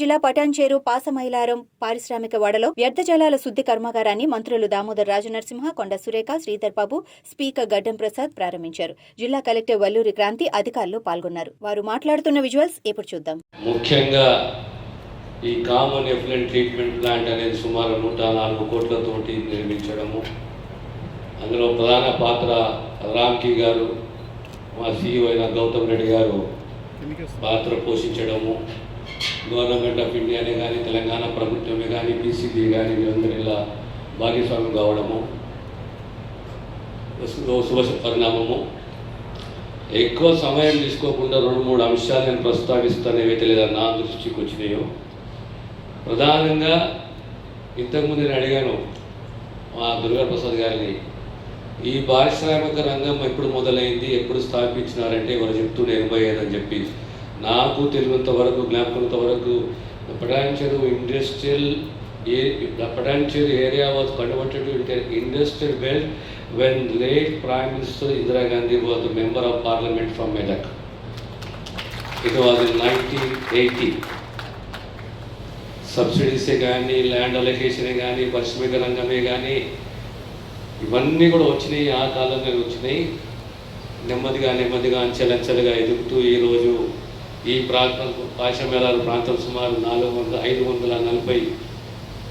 జిల్లా పటాన్చేరు పాసమైలారం పారిశ్రామిక వాడలో వ్యర్థ జలాల శుద్ది కర్మాగారాన్ని మంత్రులు దామోదర్ రాజు నరసింహ కొండ సురేఖ శ్రీధర్ బాబు స్పీకర్ గడ్డం ప్రసాద్ ప్రారంభించారు జిల్లా కలెక్టర్ వల్లూరి క్రాంతి అధికారులు పాల్గొన్నారు వారు మాట్లాడుతున్న విజువల్స్ ఇప్పుడు చూద్దాం ముఖ్యంగా ఈ కామన్ ఎఫ్లెంట్ ట్రీట్మెంట్ ప్లాంట్ అనేది సుమారు నూట నాలుగు కోట్లతోటి నిర్మించడము అందులో ప్రధాన పాత్ర రామ్కి గారు మా సీఈఓ అయిన గౌతమ్ రెడ్డి గారు పాత్ర పోషించడము గవర్నమెంట్ ఆఫ్ ఇండియానే కానీ తెలంగాణ ప్రభుత్వమే కానీ బీసీబీ కానీ వీళ్ళందరూ ఇలా భాగస్వామ్యం కావడము శుభ పరిణామము ఎక్కువ సమయం తీసుకోకుండా రెండు మూడు అంశాలు నేను ప్రస్తావిస్తాను ఏవైతే లేదా నా దృష్టికి వచ్చినాయో ప్రధానంగా ఇంతకుముందు నేను అడిగాను మా ప్రసాద్ గారిని ఈ పారిశ్రామిక రంగం ఎప్పుడు మొదలైంది ఎప్పుడు స్థాపించినారంటే ఎవరు చెప్తూ ఎనభై ఐదు అని చెప్పి నాకు తెలియంత వరకు జ్ఞాపకంత వరకు Patancheru industrial a Patancheru area was converted industrial belt when late prime minister Indira Gandhi was member of parliament from Medak it was in nineteen eighty సబ్సిడీసే కానీ ల్యాండ్ అలొకేషనే కానీ పరిశ్రమిక రంగమే కానీ ఇవన్నీ కూడా వచ్చినాయి ఆ కాలంలో వచ్చినాయి నెమ్మదిగా నెమ్మదిగా అంచెలంచెలుగా ఎదుగుతూ ఈరోజు ఈ ప్రాంతం ఆశమేళాల ప్రాంతం సుమారు నాలుగు వందల ఐదు వందల నలభై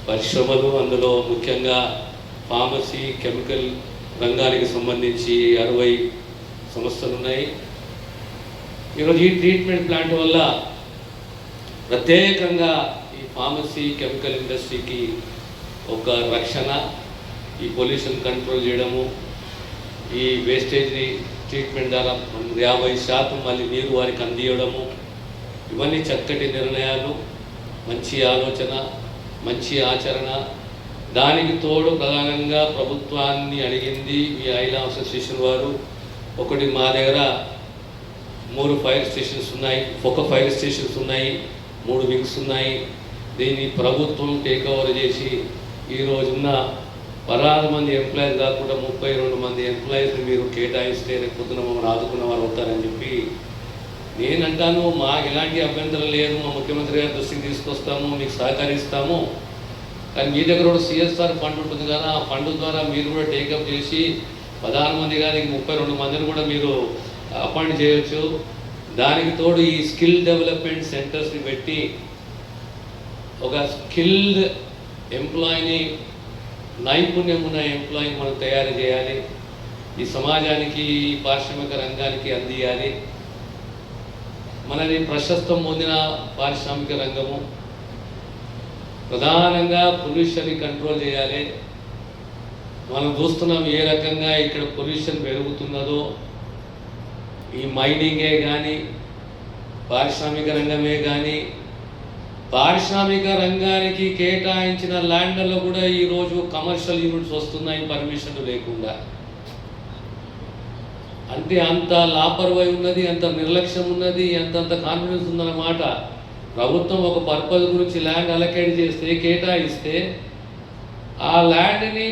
పరిశ్రమలు అందులో ముఖ్యంగా ఫార్మసీ కెమికల్ రంగానికి సంబంధించి అరవై సంస్థలు ఉన్నాయి ఈరోజు ఈ ట్రీట్మెంట్ ప్లాంట్ వల్ల ప్రత్యేకంగా ఈ ఫార్మసీ కెమికల్ ఇండస్ట్రీకి ఒక రక్షణ ఈ పొల్యూషన్ కంట్రోల్ చేయడము ఈ వేస్టేజ్ని ట్రీట్మెంట్ ద్వారా యాభై శాతం మళ్ళీ నీరు వారికి అందియడము ఇవన్నీ చక్కటి నిర్ణయాలు మంచి ఆలోచన మంచి ఆచరణ దానికి తోడు ప్రధానంగా ప్రభుత్వాన్ని అడిగింది ఈ ఐలా అసోసియేషన్ వారు ఒకటి మా దగ్గర మూడు ఫైర్ స్టేషన్స్ ఉన్నాయి ఒక ఫైర్ స్టేషన్స్ ఉన్నాయి మూడు వింగ్స్ ఉన్నాయి దీన్ని ప్రభుత్వం టేక్ ఓవర్ చేసి ఈరోజున్న పదహారు మంది ఎంప్లాయీస్ కాకుండా ముప్పై రెండు మంది ఎంప్లాయీస్ మీరు కేటాయిస్తే పొద్దున మమ్మల్ని ఆదుకున్న వారు అవుతారని చెప్పి నేనంటాను మాకు ఎలాంటి అభ్యంతరం లేదు మా ముఖ్యమంత్రి గారి దృష్టికి తీసుకొస్తాము మీకు సహకరిస్తాము కానీ మీ దగ్గర కూడా సిఎస్ఆర్ ఫండ్ ఉంటుంది కదా ఆ ఫండ్ ద్వారా మీరు కూడా టేకప్ చేసి పదహారు మంది కానీ ముప్పై రెండు మందిని కూడా మీరు అపాయింట్ చేయవచ్చు దానికి తోడు ఈ స్కిల్ డెవలప్మెంట్ సెంటర్స్ని పెట్టి ఒక స్కిల్డ్ ఎంప్లాయీని నైపుణ్యం ఉన్న ఎంప్లాయీ మనం తయారు చేయాలి ఈ సమాజానికి ఈ పారిశ్రామిక రంగానికి అందియాలి మనది ప్రశస్తం పొందిన పారిశ్రామిక రంగము ప్రధానంగా పొల్యూషన్ని కంట్రోల్ చేయాలి మనం చూస్తున్నాం ఏ రకంగా ఇక్కడ పొల్యూషన్ పెరుగుతున్నదో ఈ మైనింగే కానీ పారిశ్రామిక రంగమే కానీ పారిశ్రామిక రంగానికి కేటాయించిన ల్యాండ్లలో కూడా ఈరోజు కమర్షియల్ యూనిట్స్ వస్తున్నాయి పర్మిషన్ లేకుండా అంటే అంత లాపర్వై ఉన్నది అంత నిర్లక్ష్యం ఉన్నది ఎంతంత కాన్ఫిడెన్స్ ఉందన్నమాట ప్రభుత్వం ఒక పర్పస్ గురించి ల్యాండ్ అలకేట్ చేస్తే కేటాయిస్తే ఆ ల్యాండ్ని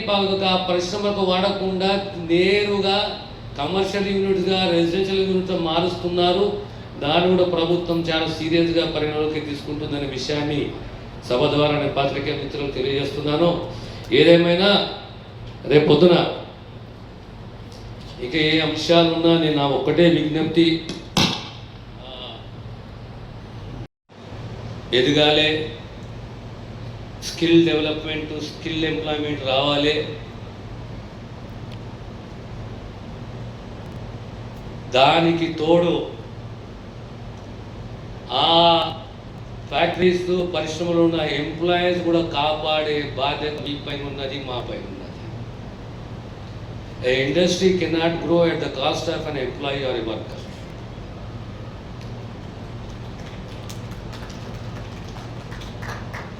ఆ పరిశ్రమకు వాడకుండా నేరుగా కమర్షియల్ యూనిట్స్గా రెసిడెన్షియల్ యూనిట్స్ మారుస్తున్నారు దాన్ని కూడా ప్రభుత్వం చాలా సీరియస్గా పరిగణలోకి తీసుకుంటుందనే విషయాన్ని సభ ద్వారా నేను పాత్రికే మిత్రులకు తెలియజేస్తున్నాను ఏదేమైనా రేపు పొద్దున ఇక ఏ అంశాలున్నా నేను నా ఒక్కటే విజ్ఞప్తి ఎదగాలి స్కిల్ డెవలప్మెంట్ స్కిల్ ఎంప్లాయ్మెంట్ రావాలి దానికి తోడు ఆ ఫ్యాక్టరీస్ పరిశ్రమలో ఉన్న ఎంప్లాయీస్ కూడా కాపాడే బాధ్యత మీ పైన ఉన్నది మా పైన ఉన్నది A industry cannot grow at the cost of an employee or a worker.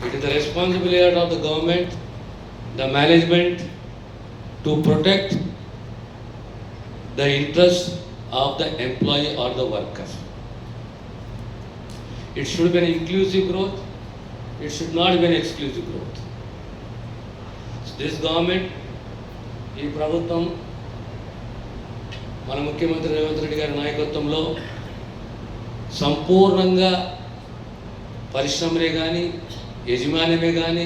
It is the responsibility of the government, the management to protect the interest of the employee or the worker. It should be an inclusive growth. It should not be an exclusive growth. So this government, ఈ ప్రభుత్వం మన ముఖ్యమంత్రి రేవంత్ రెడ్డి గారి నాయకత్వంలో సంపూర్ణంగా పరిశ్రమలే కానీ యజమాన్యమే కానీ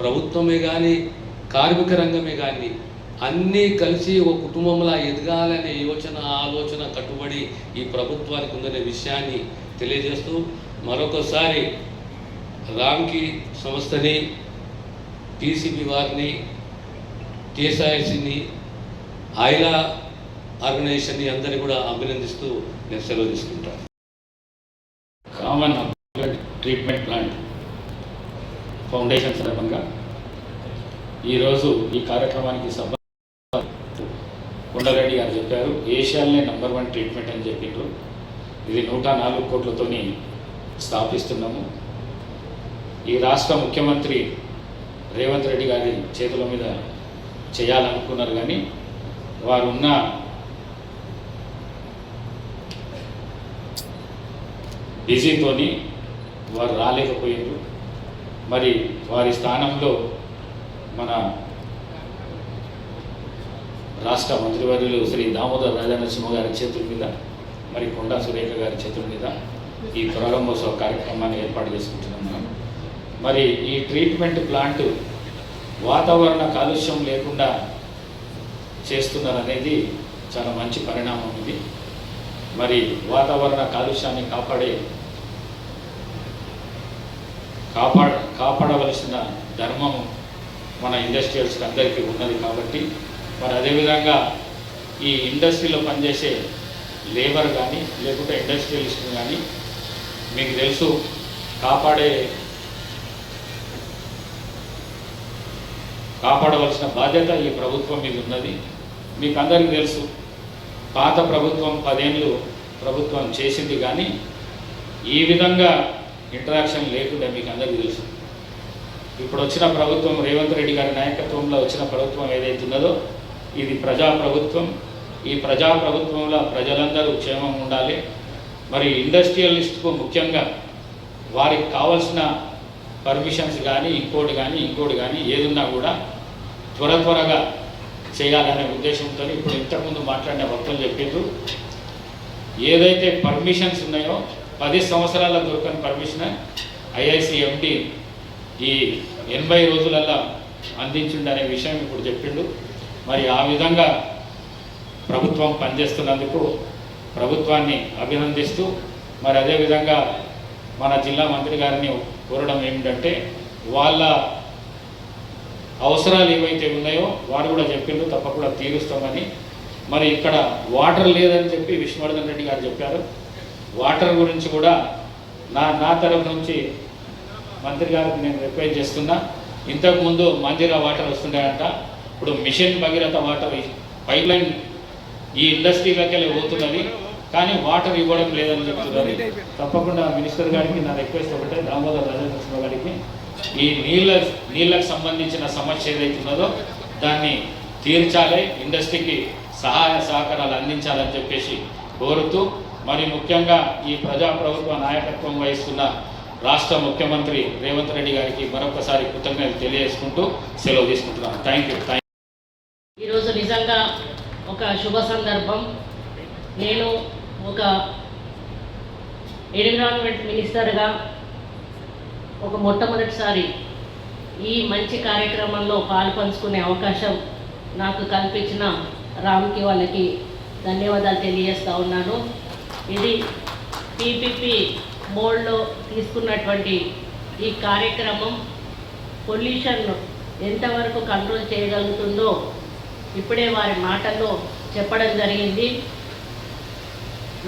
ప్రభుత్వమే కానీ కార్మిక రంగమే కానీ అన్నీ కలిసి ఒక కుటుంబంలా ఎదగాలనే యోచన ఆలోచన కట్టుబడి ఈ ప్రభుత్వానికి ఉందనే విషయాన్ని తెలియజేస్తూ మరొకసారి రామ్కి సంస్థని టీసీపీ వారిని టీఎస్ఆర్సీని ఆయిలా ఆర్గనైజేషన్ని అందరినీ కూడా అభినందిస్తూ నేను సెలవు తీసుకుంటాను కామన్ ట్రీట్మెంట్ ప్లాంట్ ఫౌండేషన్ సందర్భంగా ఈరోజు ఈ కార్యక్రమానికి సభ కొండరెడ్డి గారు చెప్పారు ఏషియాలనే నంబర్ వన్ ట్రీట్మెంట్ అని చెప్పిండ్రు ఇది నూట నాలుగు కోట్లతోని స్థాపిస్తున్నాము ఈ రాష్ట్ర ముఖ్యమంత్రి రేవంత్ రెడ్డి గారి చేతుల మీద చేయాలనుకున్నారు కానీ వారున్న బిజీతోని వారు రాలేకపోయారు మరి వారి స్థానంలో మన రాష్ట్ర మంత్రివర్యులు శ్రీ దామోదర్ రాజనరసింహ గారి చేతుల మీద మరి కొండా సురేఖ గారి చేతుల మీద ఈ తురగంబోత్సవ కార్యక్రమాన్ని ఏర్పాటు చేసుకుంటున్నాం మరి ఈ ట్రీట్మెంట్ ప్లాంట్ వాతావరణ కాలుష్యం లేకుండా చేస్తున్నారనేది చాలా మంచి పరిణామం ఉంది మరి వాతావరణ కాలుష్యాన్ని కాపాడే కాపాడ కాపాడవలసిన ధర్మం మన ఇండస్ట్రియల్స్కి అందరికీ ఉన్నది కాబట్టి మరి అదేవిధంగా ఈ ఇండస్ట్రీలో పనిచేసే లేబర్ కానీ లేకుంటే ఇండస్ట్రియలిస్ట్ కానీ మీకు తెలుసు కాపాడే కాపాడవలసిన బాధ్యత ఈ ప్రభుత్వం మీకు ఉన్నది మీకు అందరికీ తెలుసు పాత ప్రభుత్వం పదేళ్ళు ప్రభుత్వం చేసింది కానీ ఈ విధంగా ఇంటరాక్షన్ లేకుండా మీకు అందరికీ తెలుసు ఇప్పుడు వచ్చిన ప్రభుత్వం రేవంత్ రెడ్డి గారి నాయకత్వంలో వచ్చిన ప్రభుత్వం ఏదైతే ఉన్నదో ఇది ప్రజా ప్రభుత్వం ఈ ప్రజా ప్రభుత్వంలో ప్రజలందరూ క్షేమం ఉండాలి మరి ఇండస్ట్రియలిస్ట్కు ముఖ్యంగా వారికి కావలసిన పర్మిషన్స్ కానీ ఇంకోటి కానీ ఇంకోటి కానీ ఏదున్నా కూడా త్వర త్వరగా చేయాలనే ఉద్దేశంతో ఇప్పుడు ఇంతకుముందు మాట్లాడిన భక్తులు చెప్పిండ్రు ఏదైతే పర్మిషన్స్ ఉన్నాయో పది సంవత్సరాల దొరకని పర్మిషన్ ఐఐసి ఈ ఎనభై రోజులల్లో అందించిండు అనే విషయం ఇప్పుడు చెప్పిండు మరి ఆ విధంగా ప్రభుత్వం పనిచేస్తున్నందుకు ప్రభుత్వాన్ని అభినందిస్తూ మరి అదేవిధంగా మన జిల్లా మంత్రి గారిని కోరడం ఏమిటంటే వాళ్ళ అవసరాలు ఏవైతే ఉన్నాయో వారు కూడా చెప్పిండ్రు తప్పకుండా తీరుస్తామని మరి ఇక్కడ వాటర్ లేదని చెప్పి విష్ణువర్ధన్ రెడ్డి గారు చెప్పారు వాటర్ గురించి కూడా నా నా తరఫు నుంచి మంత్రి గారికి నేను రిక్వెస్ట్ చేస్తున్నా ఇంతకుముందు మంజీరా వాటర్ వస్తున్నాయంట ఇప్పుడు machine Bhagiratha water pipe line ఈ ఇండస్ట్రీలకెళ్ళి పోతున్నది కానీ వాటర్ ఇవ్వడం లేదని చెప్తున్నారు తప్పకుండా మినిస్టర్ గారికి నా రిక్వెస్ట్ ఒకటే దామోదర్ రాజకృష్ణ గారికి ఈ నీళ్ళ నీళ్ళకు సంబంధించిన సమస్య ఏదైతే ఉన్నదో దాన్ని తీర్చాలి ఇండస్ట్రీకి సహాయ సహకారాలు అందించాలని చెప్పేసి కోరుతూ మరి ముఖ్యంగా ఈ ప్రజాప్రభుత్వ నాయకత్వం వహిస్తున్న రాష్ట్ర ముఖ్యమంత్రి రేవంత్ రెడ్డి గారికి మరొకసారి కృతజ్ఞతలు తెలియజేసుకుంటూ సెలవు తీసుకుంటున్నాను థ్యాంక్ యూ థ్యాంక్ ఈరోజు నిజంగా ఒక శుభ సందర్భం నేను ఒక ఎన్విరాన్మెంట్ మినిస్టర్గా ఒక మొట్టమొదటిసారి ఈ మంచి కార్యక్రమంలో పాల్పంచుకునే అవకాశం నాకు కల్పించిన రామ్కి వాళ్ళకి ధన్యవాదాలు తెలియజేస్తూ ఉన్నాను ఇది పీపీపీ బోర్డులో తీసుకున్నటువంటి ఈ కార్యక్రమం పొల్యూషన్ ఎంతవరకు కంట్రోల్ చేయగలుగుతుందో ఇప్పుడే వారి మాటల్లో చెప్పడం జరిగింది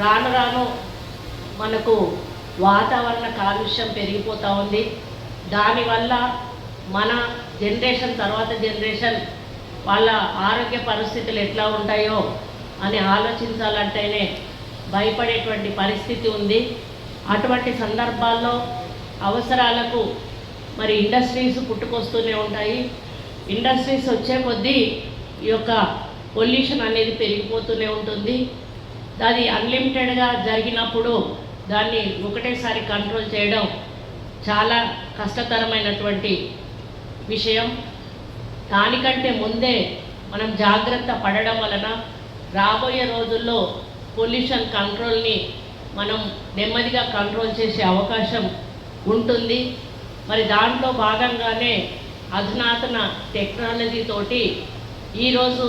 రాను రాను మనకు వాతావరణ కాలుష్యం పెరిగిపోతూ ఉంది దానివల్ల మన జనరేషన్ తర్వాత జనరేషన్ వాళ్ళ ఆరోగ్య పరిస్థితులు ఎట్లా ఉంటాయో అని ఆలోచించాలంటేనే భయపడేటువంటి పరిస్థితి ఉంది అటువంటి సందర్భాల్లో అవసరాలకు మరి ఇండస్ట్రీస్ పుట్టుకొస్తూనే ఉంటాయి ఇండస్ట్రీస్ వచ్చే కొద్దీ ఈ యొక్క పొల్యూషన్ అనేది పెరిగిపోతూనే ఉంటుంది దాని అన్లిమిటెడ్గా జరిగినప్పుడు దాన్ని ఒకటేసారి కంట్రోల్ చేయడం చాలా కష్టతరమైనటువంటి విషయం దానికంటే ముందే మనం జాగ్రత్త పడడం వలన రాబోయే రోజుల్లో పొల్యూషన్ కంట్రోల్ని మనం నెమ్మదిగా కంట్రోల్ చేసే అవకాశం ఉంటుంది మరి దాంట్లో భాగంగానే అధునాతన టెక్నాలజీతోటి ఈరోజు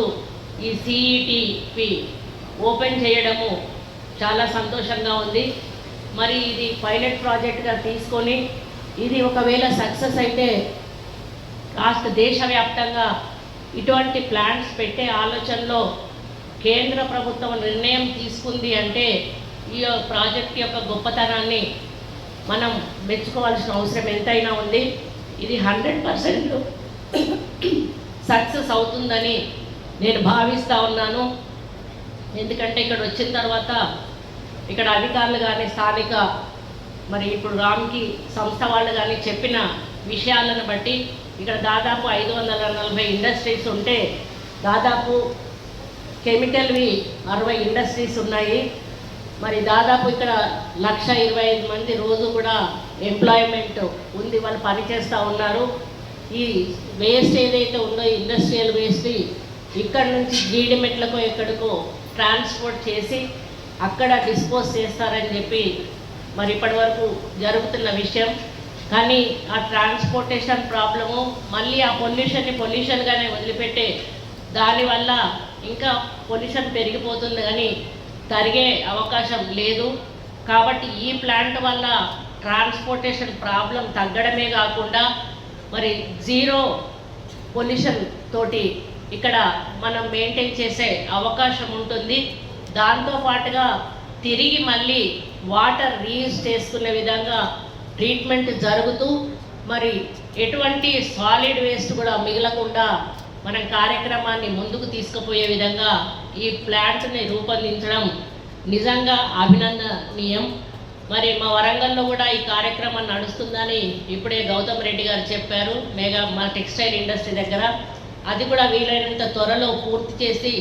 ఈ సిఈటిపి ఓపెన్ చేయడము చాలా సంతోషంగా ఉంది మరి ఇది పైలట్ ప్రాజెక్ట్గా తీసుకొని ఇది ఒకవేళ సక్సెస్ అయితే కాస్త దేశవ్యాప్తంగా ఇటువంటి ప్లాన్స్ పెట్టే ఆలోచనలో కేంద్ర ప్రభుత్వం నిర్ణయం తీసుకుంది అంటే ఈ ప్రాజెక్ట్ యొక్క గొప్పతనాన్ని మనం మెచ్చుకోవాల్సిన అవసరం ఎంతైనా ఉంది ఇది హండ్రెడ్ పర్సెంట్ సక్సెస్ అవుతుందని నేను భావిస్తూ ఉన్నాను ఎందుకంటే ఇక్కడ వచ్చిన తర్వాత ఇక్కడ అధికారులు కానీ స్థానిక మరి ఇప్పుడు రామ్కి సంస్థ వాళ్ళు కానీ చెప్పిన విషయాలను బట్టి ఇక్కడ దాదాపు ఐదు వందల నలభై ఇండస్ట్రీస్ ఉంటే దాదాపు కెమికల్వి అరవై ఇండస్ట్రీస్ ఉన్నాయి మరి దాదాపు ఇక్కడ లక్ష ఇరవై ఐదు మంది రోజు కూడా ఎంప్లాయ్మెంట్ ఉంది వాళ్ళు పనిచేస్తూ ఉన్నారు ఈ వేస్ట్ ఏదైతే ఉందో ఇండస్ట్రియల్ వేస్ట్ ఇక్కడ నుంచి జీడిమెట్లకో ఎక్కడికో ట్రాన్స్పోర్ట్ చేసి అక్కడ డిస్పోజ్ చేస్తారని చెప్పి మరి ఇప్పటి వరకు జరుగుతున్న విషయం కానీ ఆ ట్రాన్స్పోర్టేషన్ ప్రాబ్లము మళ్ళీ ఆ పొల్యూషన్ని పొల్యూషన్గానే వదిలిపెట్టే దానివల్ల ఇంకా పొల్యూషన్ పెరిగిపోతుంది కానీ తరిగే అవకాశం లేదు కాబట్టి ఈ ప్లాంట్ వల్ల ట్రాన్స్పోర్టేషన్ ప్రాబ్లం తగ్గడమే కాకుండా మరి జీరో పొల్యూషన్ తోటి ఇక్కడ మనం మెయింటైన్ చేసే అవకాశం ఉంటుంది దాంతో పాటుగా తిరిగి మళ్ళీ వాటర్ రీయూజ్ చేసుకునే విధంగా ట్రీట్మెంట్ జరుగుతూ మరి ఎటువంటి సాలిడ్ వేస్ట్ కూడా మిగలకుండా మనం కార్యక్రమాన్ని ముందుకు తీసుకుపోయే విధంగా ఈ ప్లాంట్ని రూపొందించడం నిజంగా అభినందనీయం మరి మా వరంగల్లో కూడా ఈ కార్యక్రమం నడుస్తుందని ఇప్పుడే గౌతమ్ రెడ్డి గారు చెప్పారు మెగా మా టెక్స్టైల్ ఇండస్ట్రీ దగ్గర అది కూడా వీలైనంత త్వరలో పూర్తి చేసి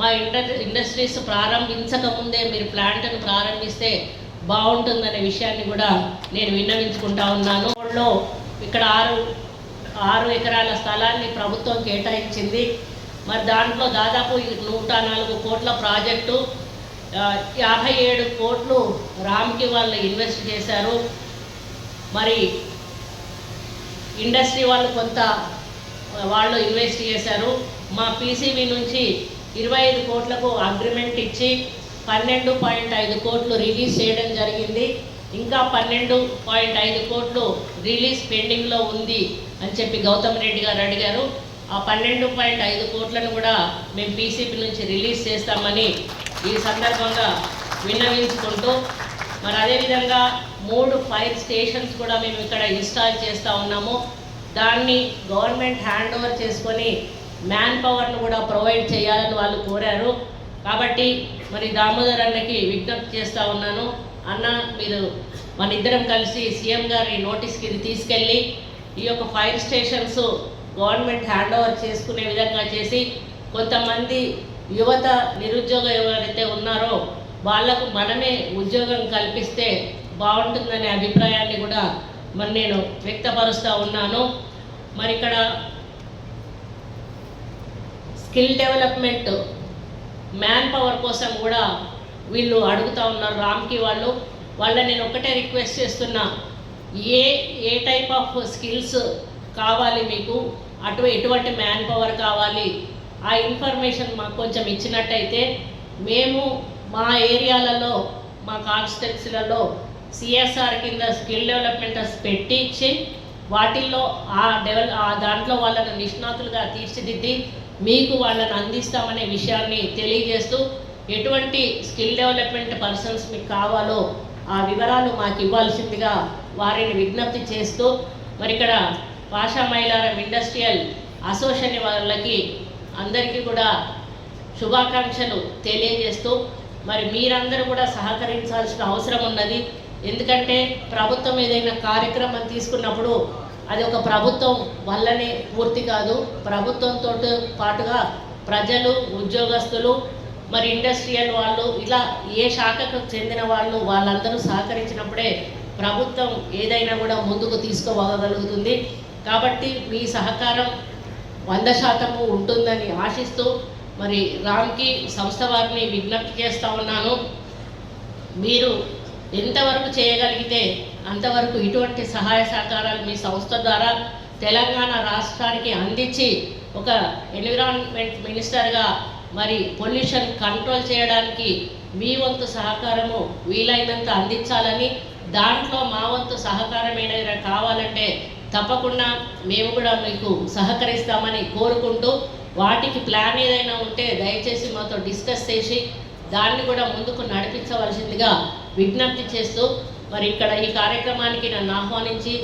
మా ఇండస్ ఇండస్ట్రీస్ ప్రారంభించకముందే మీరు ప్లాంట్ను ప్రారంభిస్తే బాగుంటుందనే విషయాన్ని కూడా నేను విన్నవించుకుంటా ఉన్నాను ఇక్కడ ఆరు ఆరు ఎకరాల స్థలాన్ని ప్రభుత్వం కేటాయించింది మరి దాంట్లో దాదాపు నూట నాలుగు కోట్ల ప్రాజెక్టు యాభై ఏడు కోట్లు రామ్కి వాళ్ళు ఇన్వెస్ట్ చేశారు మరి ఇండస్ట్రీ వాళ్ళు కొంత వాళ్ళు ఇన్వెస్ట్ చేశారు మా పీసీబీ నుంచి ఇరవై ఐదు కోట్లకు అగ్రిమెంట్ ఇచ్చి పన్నెండు పాయింట్ ఐదు కోట్లు రిలీజ్ చేయడం జరిగింది ఇంకా పన్నెండు పాయింట్ ఐదు కోట్లు రిలీజ్ పెండింగ్లో ఉంది అని చెప్పి గౌతమ్ రెడ్డి గారు అడిగారు ఆ పన్నెండు పాయింట్ ఐదు కోట్లను కూడా మేము పీసీపీ నుంచి రిలీజ్ చేస్తామని ఈ సందర్భంగా విన్నవించుకుంటూ మరి అదేవిధంగా మూడు ఫైర్ స్టేషన్స్ కూడా మేము ఇక్కడ ఇన్స్టాల్ చేస్తూ ఉన్నాము దాన్ని గవర్నమెంట్ హ్యాండ్ ఓవర్ చేసుకొని మ్యాన్ పవర్ను కూడా ప్రొవైడ్ చేయాలని వాళ్ళు కోరారు కాబట్టి మరి దామోదర్ అన్నకి విజ్ఞప్తి చేస్తూ ఉన్నాను అన్న మీరు మన ఇద్దరం కలిసి సీఎం గారి నోటీస్కి ఇది తీసుకెళ్ళి ఈ యొక్క fire stations government hand over చేసుకునే విధంగా చేసి కొంతమంది యువత నిరుద్యోగ ఎవరైతే ఉన్నారో వాళ్లకు మనమే ఉద్యోగం కల్పిస్తే బాగుంటుందనే అభిప్రాయాన్ని కూడా మరి నేను వ్యక్తపరుస్తూ ఉన్నాను మరి ఇక్కడ స్కిల్ డెవలప్మెంట్ మ్యాన్ పవర్ కోసం కూడా వీళ్ళు అడుగుతూ ఉన్నారు రామ్కి వాళ్ళు వాళ్ళ నేను ఒకటే రిక్వెస్ట్ చేస్తున్నా a a type of skills కావాలి మీకు అటు ఎటువంటి మ్యాన్ పవర్ కావాలి ఆ ఇన్ఫర్మేషన్ మాకు కొంచెం ఇచ్చినట్టయితే మేము మా ఏరియాలలో మా కాన్స్టెన్సీలలో సిఎస్ఆర్ కింద స్కిల్ డెవలప్మెంటర్స్ పెట్టించి వాటిల్లో ఆ డెవల ఆ దాంట్లో వాళ్ళను నిష్ణాతులుగా తీర్చిదిద్ది మీకు వాళ్ళని అందిస్తామనే విషయాన్ని తెలియజేస్తూ ఎటువంటి స్కిల్ డెవలప్మెంట్ పర్సన్స్ మీకు కావాలో ఆ వివరాలు మాకు ఇవ్వాల్సిందిగా వారిని విజ్ఞప్తి చేస్తూ మరి ఇక్కడ పాషా మైలారం ఇండస్ట్రియల్ అసోసియేషన్ వాళ్ళకి అందరికీ కూడా శుభాకాంక్షలు తెలియజేస్తూ మరి మీరందరూ కూడా సహకరించాల్సిన అవసరం ఉన్నది ఎందుకంటే ప్రభుత్వం ఏదైనా కార్యక్రమం తీసుకున్నప్పుడు అది ఒక ప్రభుత్వం వల్లనే పూర్తి కాదు ప్రభుత్వంతో పాటుగా ప్రజలు ఉద్యోగస్తులు మరి ఇండస్ట్రియల్ వాళ్ళు ఇలా ఏ శాఖకు చెందిన వాళ్ళు వాళ్ళందరూ సహకరించినప్పుడే ప్రభుత్వం ఏదైనా కూడా ముందుకు తీసుకోగలుగుతుంది కాబట్టి మీ సహకారం వంద శాతము ఉంటుందని ఆశిస్తూ మరి రామ్కి సంస్థ వారిని విజ్ఞప్తి చేస్తూ ఉన్నాను మీరు ఎంతవరకు చేయగలిగితే అంతవరకు ఇటువంటి సహాయ సహకారాలు మీ సంస్థ ద్వారా తెలంగాణ రాష్ట్రానికి అందించి ఒక ఎన్విరాన్మెంట్ మినిస్టర్గా మరి పొల్యూషన్ కంట్రోల్ చేయడానికి మీ వంతు సహకారము వీలైనంత అందించాలని దాంట్లో మా వంతు సహకారం ఏదైనా కావాలంటే తప్పకుండా మేము కూడా మీకు సహకరిస్తామని కోరుకుంటూ వాటికి ప్లాన్ ఏదైనా ఉంటే దయచేసి మాతో డిస్కస్ చేసి దాన్ని కూడా ముందుకు నడిపించవలసిందిగా విజ్ఞప్తి చేస్తూ మరి ఇక్కడ ఈ కార్యక్రమానికి నన్ను ఆహ్వానించి